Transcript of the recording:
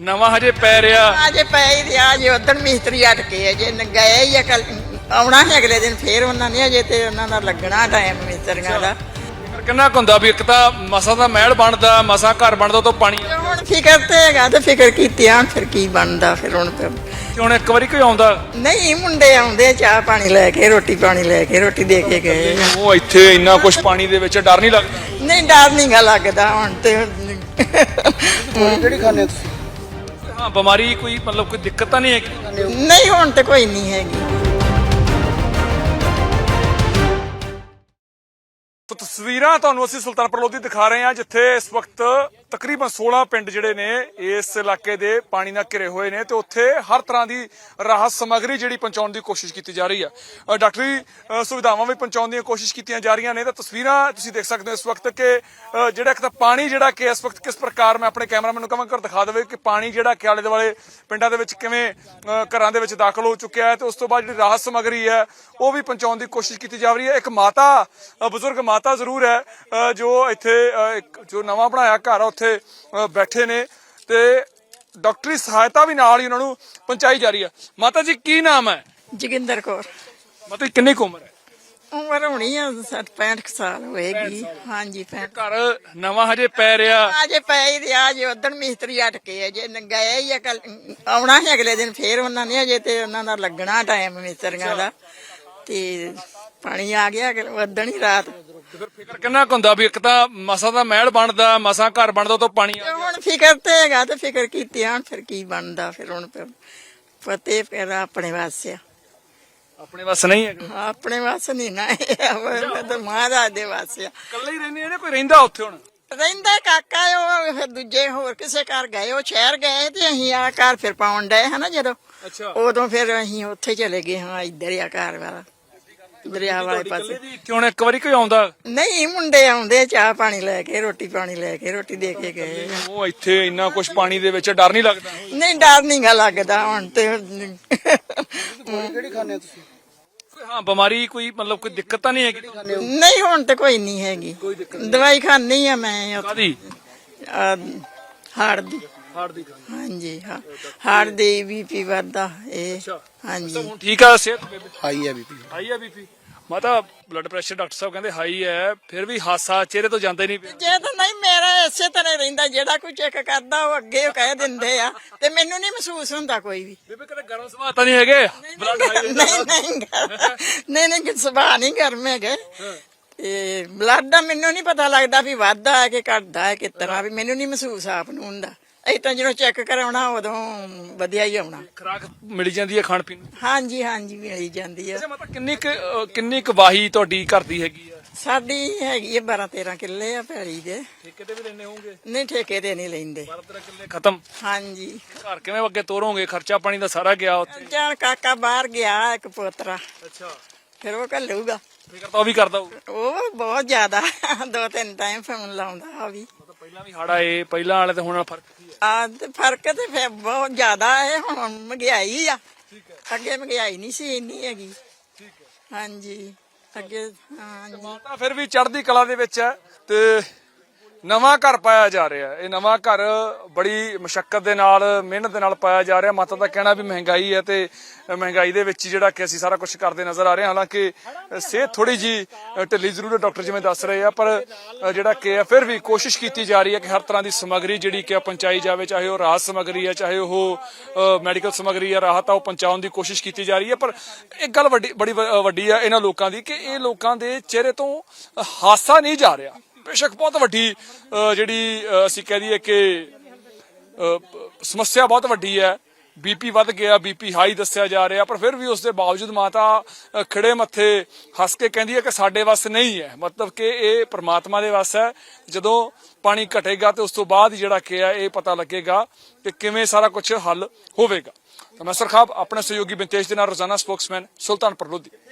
ਨਵਾਂ ਹਜੇ ਪੈ ਰਿਹਾ। ਅੱਜ ਪਏ ਤੇ ਅੱਜ ਉਦੋਂ ਮਿਸਤਰੀ ਅਟਕੇ ਆ ਜੇ ਨ- ਗਏ ਹੀ ਆ ਕੱਲ ਆਉਣਾ ਹੈ ਅਗਲੇ ਦਿਨ ਫੇਰ ਉਹਨਾਂ ਨੇ ਅਜੇ ਤੇ ਉਹਨਾਂ ਦਾ ਲੱਗਣਾ ਟਾਈਮ ਮਿਸਤਰੀਆਂ ਦਾ। ਫਿਰ ਕਿੰਨਾ ਕੁ ਹੁੰਦਾ ਵੀ ਇੱਕ ਤਾਂ ਮਸਾ ਦਾ ਮਹਿਲ ਬਣਦਾ ਮਸਾ ਘਰ ਬਣਦਾ ਤੋਂ ਪਾਣੀ ਤੇ ਹੁਣ ਫਿਕਰ ਤੇ ਹੈਗਾ ਤੇ ਫਿਕਰ ਕੀਤੀ ਆ ਫਿਰ ਕੀ ਬਣਦਾ ਫਿਰ ਹੁਣ ਤੇ ਹੁਣ ਇੱਕ ਵਾਰੀ ਕੋਈ ਆਉਂਦਾ? ਨਹੀਂ ਮੁੰਡੇ ਆਉਂਦੇ ਚਾਹ ਪਾਣੀ ਲੈ ਕੇ ਰੋਟੀ ਪਾਣੀ ਲੈ ਕੇ ਰੋਟੀ ਦੇ ਕੇ ਗਏ ਆ। ਉਹ ਇੱਥੇ ਇੰਨਾ ਕੁਝ ਪਾਣੀ ਦੇ ਵਿੱਚ ਡਰ ਨਹੀਂ ਲੱਗਦਾ? ਨਹੀਂ ਡਰ ਨਹੀਂ ਗਾ ਲੱਗਦਾ ਹੁਣ ਤੇ। ਕਿਹੜੀ ਖਾਣੇ ਤੁਸੀਂ? ਹਾਂ, ਬਿਮਾਰੀ ਕੋਈ ਮਤਲਬ ਕੋਈ ਦਿੱਕਤ ਤਾਂ ਨਹੀਂ ਹੈਗੀ? ਨਹੀਂ, ਹੁਣ ਤੇ ਕੋਈ ਨਹੀਂ ਹੈਗੀ। ਸੋ ਤਸਵੀਰਾਂ ਤੁਹਾਨੂੰ ਅਸੀਂ ਸੁਲਤਾਨਪੁਰ ਲੋਧੀ ਦਿਖਾ ਰਹੇ ਹਾਂ, ਜਿੱਥੇ ਇਸ ਵਕਤ ਤਕਰੀਬਨ 16 ਪਿੰਡ ਜਿਹੜੇ ਨੇ, ਇਸ ਇਲਾਕੇ ਦੇ ਪਾਣੀ ਨਾਲ ਘਿਰੇ ਹੋਏ ਨੇ ਤੇ ਉੱਥੇ ਹਰ ਤਰ੍ਹਾਂ ਦੀ ਰਾਹਤ ਸਮੱਗਰੀ ਜਿਹੜੀ ਪਹੁੰਚਾਉਣ ਦੀ ਕੋਸ਼ਿਸ਼ ਕੀਤੀ ਜਾ ਰਹੀ ਹੈ ਡਾਕਟਰੀ ਸੁਵਿਧਾਵਾਂ ਵੀ ਪਹੁੰਚਾਉਣ ਦੀਆਂ ਕੋਸ਼ਿਸ਼ ਕੀਤੀਆਂ ਜਾ ਰਹੀਆਂ ਨੇ। ਤਾਂ ਤਸਵੀਰਾਂ ਤੁਸੀਂ ਦੇਖ ਸਕਦੇ ਹੋ ਇਸ ਵਕਤ ਕਿ ਜਿਹੜਾ ਇੱਕ ਤਾਂ ਪਾਣੀ ਜਿਹੜਾ ਕਿ ਇਸ ਵਕਤ ਕਿਸ ਪ੍ਰਕਾਰ ਮੈਂ ਆਪਣੇ ਕੈਮਰਾਮੈਨ ਨੂੰ ਕਹਾਂਗਾ ਦਿਖਾ ਦੇਵੇ ਕਿ ਪਾਣੀ ਜਿਹੜਾ ਕਿ ਆਲੇ ਦੁਆਲੇ ਪਿੰਡਾਂ ਦੇ ਵਿੱਚ ਕਿਵੇਂ ਘਰਾਂ ਦੇ ਵਿੱਚ ਦਾਖਲ ਹੋ ਚੁੱਕਿਆ ਹੈ ਤੇ ਉਸ ਤੋਂ ਬਾਅਦ ਜਿਹੜੀ ਰਾਹਤ ਸਮੱਗਰੀ ਹੈ, ਉਹ ਵੀ ਪਹੁੰਚਾਉਣ ਦੀ ਕੋਸ਼ਿਸ਼ ਕੀਤੀ ਜਾ ਰਹੀ ਹੈ। ਇੱਕ ਮਾਤਾ ਬਜ਼ੁਰਗ ਮਾਤਾ ਜ਼ਰੂਰ ਹੈ ਜੋ ਇੱਥੇ ਜੋ ਨਵਾਂ ਬਣਾਇਆ ਘਰ ਆ ਉੱਥੇ ਬੈਠੇ ਨੇ ਤੇ ਡਾਕਟਰੀ ਸਹਾਇਤਾ ਵੀ ਨਾਲ ਹੀ ਉਹਨਾਂ ਨੂੰ ਪਹੁੰਚਾਈ ਜਾ ਰਹੀ ਹੈ। ਮਾਤਾ ਜੀ ਕੀ ਨਾਮ ਹੈ? ਜੋਗਿੰਦਰ ਕੌਰ। ਮਤਲਬ ਕਿੰਨੀ ਕੁ ਉਮਰ ਹੈ? ਉਮਰ ਹੋਣੀ ਆ 60 65 ਸਾਲ ਹੋਏਗੀ। ਹਾਂਜੀ 65 ਘਰ ਨਵਾਂ ਹਜੇ ਪੈ ਰਿਹਾ। ਅੱਜ ਪਏ ਤੇ ਅੱਜ ਉਦੋਂ ਮਿਸਤਰੀ ਅਟਕੇ ਆ ਜੇ ਗਏ ਹੀ ਆ ਕੱਲ ਆਉਣਾ ਹੈ ਅਗਲੇ ਦਿਨ ਫੇਰ ਉਹਨਾਂ ਨੇ ਅਜੇ ਤੇ ਉਹਨਾਂ ਦਾ ਲੱਗਣਾ ਟਾਈਮ ਮਿਸਤਰੀਆਂ ਦਾ। ਤੇ ਪਾਣੀ ਆ ਗਿਆ ਉਦੋਂ ਹੀ ਰਾਤ ਤੇ ਫਿਰ ਫਿਕਰ ਕਿੰਨਾ ਕੁ ਹੁੰਦਾ ਵੀ ਇੱਕ ਤਾਂ ਮਸਾ ਦਾ ਮਹਿਲ ਬਣਦਾ ਮਸਾ ਘਰ ਬਣਦਾ ਤੋਂ ਪਾਣੀ ਆ ਤੇ ਹੁਣ ਫਿਕਰ ਤੇ ਹੈਗਾ ਤੇ ਫਿਕਰ ਕੀਤੀ ਆ, ਹੁਣ ਫਿਰ ਕੀ ਬਣਦਾ ਫਿਰ ਹੁਣ ਫਿਰ ਫਤਿਹ ਫਿਰ ਆਪਣੇ ਵਾਸਤੇ ਆ। ਆਪਣੇ ਵੱਸ ਨਹੀਂ ਹੈਗਾ। ਆਪਣੇ ਵਾਸਤੇ ਨਹੀਂ ਨਾ ਇਹ ਤੇ ਮਹਾਰਾਜ ਦੇ ਵਾਸਤੇ ਆ। ਇਕੱਲੇ ਹੀ ਰਹਿੰਦੇ ਨੇ ਕੋਈ ਰਹਿੰਦਾ ਉੱਥੇ ਹੁਣ? ਰਹਿੰਦਾ ਕਾਕਾ ਉਹ ਫਿਰ ਦੂਜੇ ਹੋਰ ਕਿਸੇ ਘਰ ਗਏ ਉਹ ਸ਼ਹਿਰ ਗਏ ਤੇ ਅਸੀਂ ਆ ਘਰ ਫਿਰ ਪਾਉਣ ਡਏ ਹਨਾ ਜਦੋਂ। ਅੱਛਾ। ਉਦੋਂ ਫਿਰ ਅਸੀਂ ਉੱਥੇ ਚਲੇ ਗਏ ਹਾਂ ਇੱਧਰ ਆ ਘਰ ਵਾਲਾ। ਦਰਿਆ ਵਾਲੇ ਪਾਸੇ। ਇੱਥੇ ਹੁਣ ਇੱਕ ਵਾਰੀ ਕੋਈ ਆਉਂਦਾ? ਨਹੀਂ ਮੁੰਡੇ ਆਉਂਦੇ ਚਾਹ ਪਾਣੀ ਲੈ ਕੇ ਰੋਟੀ ਪਾਣੀ ਲੈ ਕੇ ਰੋਟੀ ਦੇ ਕੇ ਗਏ ਆ। ਉਹ ਇੱਥੇ ਇੰਨਾ ਕੁਝ ਪਾਣੀ ਦੇ ਵਿੱਚ ਡਰ ਨਹੀਂ ਲੱਗਦਾ? ਨਹੀਂ ਡਰ ਨਹੀਂ ਗਾ ਲੱਗਦਾ ਹੁਣ ਤੇ। ਕਿਹੜੀ ਖਾਣੇ ਤੁਸੀਂ? ਹਾਂ ਬਿਮਾਰੀ ਕੋਈ ਮਤਲਬ ਕੋਈ ਦਿੱਕਤ ਤਾਂ ਨਹੀਂ ਹੈਗੀ? ਨਹੀਂ ਹੁਣ ਤੇ ਕੋਈ ਨਹੀਂ ਹੈਗੀ। ਦਵਾਈ ਖਾਣੀ ਆ ਮੈਂ ਕਾਦੀ ਹਾਰਟ ਦੀ। ਹਾਰਟ ਦੀ ਹਾਂਜੀ ਹਾਂ ਹਾਰਟ ਦੀ ਬੀਪੀ ਵੱਧਦਾ ਇਹ। ਹਾਂਜੀ। ਹੁਣ ਠੀਕ ਆ ਸਿਹਤ? ਬੇਬੇ ਹਾਈ ਹੈ ਬੀਪੀ। ਹਾਈ ਆ ਬੀਪੀ? ਮਾਤਾ ਬਲੱਡ ਪ੍ਰੈਸ਼ਰ ਡਾਕਟਰ ਸਾਹਿਬ ਕਹਿੰਦੇ ਹਾਈ ਹੈ ਫਿਰ ਵੀ ਹਾਸਾ ਚਿਹਰੇ ਤੋਂ ਜਾਂਦਾ ਹੀ ਨਹੀਂ ਪਿਆ। ਜੇ ਤਾਂ ਨਹੀਂ ਮੇਰਾ ਇਸੇ ਤਰ੍ਹਾਂ ਹੀ ਰਹਿੰਦਾ ਜਿਹੜਾ ਕੋਈ ਚੈੱਕ ਕਰਦਾ ਉਹ ਅੱਗੇ ਉਹ ਕਹਿ ਦਿੰਦੇ ਆ। ਤੇ ਮੈਨੂੰ ਨਹੀਂ ਮਹਿਸੂਸ ਹੁੰਦਾ ਕੋਈ ਵੀ। ਬੇਬੇ ਕਦੇ ਗਰਮ ਸੁਭਾਅ ਤਾਂ ਨਹੀਂ ਹੈਗੇ? ਬਲੱਡ ਹਾਈ ਨਹੀਂ ਨਹੀਂ। ਨਹੀਂ ਨਹੀਂ ਸੁਭਾਅ ਨਹੀਂ ਗਰਮ ਹੈਗੇ। ਤੇ ਬਲੱਡ ਦਾ ਮੈਨੂੰ ਨਹੀਂ ਪਤਾ ਲੱਗਦਾ ਵੀ ਵੱਧਦਾ ਹੈ ਕਿ ਘਟਦਾ ਹੈ ਕਿਸ ਤਰ੍ਹਾਂ ਵੀ। ਮੈਨੂੰ ਨਹੀਂ ਮਹਿਸੂਸ ਆਪ ਨੂੰ ਹੁੰਦਾ। ਅਸੀਂ ਤਾਂ ਜਦੋਂ ਚੈੱਕ ਕਰਾਉਣਾ ਉਦੋਂ ਵਧੀਆ ਹੀ ਆਉਣਾ। ਖਰਾਕ ਮਿਲ ਜਾਂਦੀ ਹੈ ਖਾਣ ਪੀਣ ਨੂੰ? ਹਾਂਜੀ ਹਾਂਜੀ ਮਿਲੀ ਜਾਂਦੀ ਆ। ਅੱਛਾ ਕਿੰਨੀ ਕੁ ਅਹ, ਕਿੰਨੀ ਕੁ ਵਾਹੀ ਤੁਹਾਡੀ ਘਰ ਦੀ ਹੈਗੀ ਆ? ਸਾਡੀ ਹੈਗੀ ਹੈ 12 13 ਕਿੱਲੇ ਆ ਪੈਲੀ ਦੇ। ਠੇਕੇ ਤੇ ਵੀ ਲੈਣੇ ਹੋਣਗੇ ਨਹੀਂ ਠੇਕੇ ਤੇ ਨਹੀਂ ਲੈਂਦੇ। 12 13 ਕਿੱਲੇ ਖਤਮ? ਹਾਂਜੀ। ਘਰ ਕਿਵੇਂ ਅੱਗੇ ਤੋਰੋਗੇ? ਖਰਚਾ ਪਾਣੀ ਦਾ ਸਾਰਾ ਗਿਆ ਉੱਥੇ? ਜਾਨ ਕਾਕਾ ਬਾਹਰ ਗਿਆ ਇੱਕ ਪੋਤਰਾ। ਅੱਛਾ। ਫਿਰ ਉਹ ਘੱਲੂਗਾ। ਫਿਕਰ ਤਾਂ ਉਹ ਵੀ ਕਰਦਾ ਹੋਊ। ਉਹ ਬਹੁਤ ਜ਼ਿਆਦਾ ਦੋ ਤਿੰਨ ਟਾਈਮ ਫੋਨ ਲਾਉਂਦਾ ਆ ਵੀ। ਪਹਿਲਾਂ ਵੀ ਹਾੜਾ ਏ ਪਹਿਲਾਂ ਵਾਲੇ ਤੇ ਹੁਣ ਨਾਲ ਫ਼ਰਕ ਕੀ ਹੈ? ਆ ਤੇ ਫ਼ਰਕ ਤੇ ਫਿਰ ਬਹੁਤ ਜ਼ਿਆਦਾ ਹੈ ਹੁਣ ਮਹਿੰਗਾਈ ਆ। ਅੱਗੇ ਮਹਿੰਗਾਈ ਨਹੀਂ ਸੀ ਇੰਨੀ ਹੈਗੀ। ਹਾਂਜੀ। ਅੱਗੇ ਹਾਂਜੀ। ਮਾਤਾ ਫਿਰ ਵੀ ਚੜ੍ਹਦੀ ਕਲਾ ਦੇ ਵਿੱਚ ਹੈ ਤੇ ਨਵਾਂ ਘਰ ਪਾਇਆ ਜਾ ਰਿਹਾ ਹੈ। ਇਹ ਨਵਾਂ ਘਰ ਬੜੀ ਮੁਸ਼ਕਲ ਦੇ ਨਾਲ, ਮਿਹਨਤ ਦੇ ਨਾਲ ਪਾਇਆ ਜਾ ਰਿਹਾ। ਮਾਤਾ ਦਾ ਕਹਿਣਾ ਵੀ ਮਹਿੰਗਾਈ ਹੈ ਤੇ ਮਹਿੰਗਾਈ ਦੇ ਵਿੱਚ ਜਿਹੜਾ ਕਿ ਅਸੀਂ ਸਾਰਾ ਕੁਝ ਕਰਦੇ ਨਜ਼ਰ ਆ ਰਹੇ ਹਾਂ। ਹਾਲਾਂਕਿ ਸਿਹਤ ਥੋੜੀ ਜੀ ਢਿੱਲੀ ਜ਼ਰੂਰ ਹੈ, ਡਾਕਟਰ ਜਿਵੇਂ ਦੱਸ ਰਹੇ ਆ, ਪਰ ਜਿਹੜਾ ਕਿ ਹੈ, ਫਿਰ ਵੀ ਕੋਸ਼ਿਸ਼ ਕੀਤੀ ਜਾ ਰਹੀ ਹੈ ਕਿ ਹਰ ਤਰ੍ਹਾਂ ਦੀ ਸਮੱਗਰੀ ਜਿਹੜੀ ਕਿ ਪਹੁੰਚਾਈ ਜਾਵੇ, ਚਾਹੇ ਉਹ ਰਾਹਤ ਸਮੱਗਰੀ ਹੈ, ਚਾਹੇ ਉਹ ਮੈਡੀਕਲ ਸਮੱਗਰੀ ਹੈ, ਰਾਹਤ ਆ, ਉਹ ਪਹੁੰਚਾਉਣ ਦੀ ਕੋਸ਼ਿਸ਼ ਕੀਤੀ ਜਾ ਰਹੀ ਹੈ। ਪਰ ਇੱਕ ਗੱਲ ਵੱਡੀ, ਬੜੀ ਵ- ਵੱਡੀ ਆ ਇਹਨਾਂ ਲੋਕਾਂ ਦੀ ਕਿ ਇਹ ਲੋਕਾਂ ਦੇ ਚਿਹਰੇ ਤੋਂ ਹਾਸਾ ਨਹੀਂ ਜਾ ਰਿਹਾ। ਬੇਸ਼ੱਕ ਬਹੁਤ ਵੱਡੀ ਜਿਹੜੀ ਅਸੀਂ ਕਹਿ ਦਈਏ ਕਿ ਸਮੱਸਿਆ ਬਹੁਤ ਵੱਡੀ ਹੈ। ਬੀਪੀ ਵੱਧ ਗਿਆ ਬੀਪੀ ਹਾਈ ਦੱਸਿਆ ਜਾ ਰਿਹਾ ਪਰ ਫਿਰ ਵੀ ਉਸ ਦੇ ਬਾਵਜੂਦ ਮਾਤਾ ਅ, ਖੜੇ ਮੱਥੇ ਹੱਸ ਕੇ ਕਹਿੰਦੀ ਹੈ ਕਿ ਸਾਡੇ ਵਾਸਤੇ ਨਹੀਂ ਹੈ। ਮਤਲਬ ਕਿ ਇਹ ਪ੍ਰਮਾਤਮਾ ਦੇ ਵਾਸਤੇ ਹੈ। ਜਦੋਂ ਪਾਣੀ ਘਟੇਗਾ ਤੇ ਉਸ ਤੋਂ ਬਾਅਦ ਜਿਹੜਾ ਕਿ ਹੈ ਇਹ ਪਤਾ ਲੱਗੇਗਾ ਕਿ ਕਿਵੇਂ ਸਾਰਾ ਕੁਝ ਹੱਲ ਹੋਵੇਗਾ। ਤਾਂ ਮੈਂ ਸਰਖਾਬ ਆਪਣੇ ਸਹਿਯੋਗੀ ਬਿੰਤੇਸ਼ ਦੇ ਨਾਲ ਰੋਜ਼ਾਨਾ ਸਪੋਕਸਮੈਨ ਸੁਲਤਾਨਪੁਰ ਲੋਧੀ।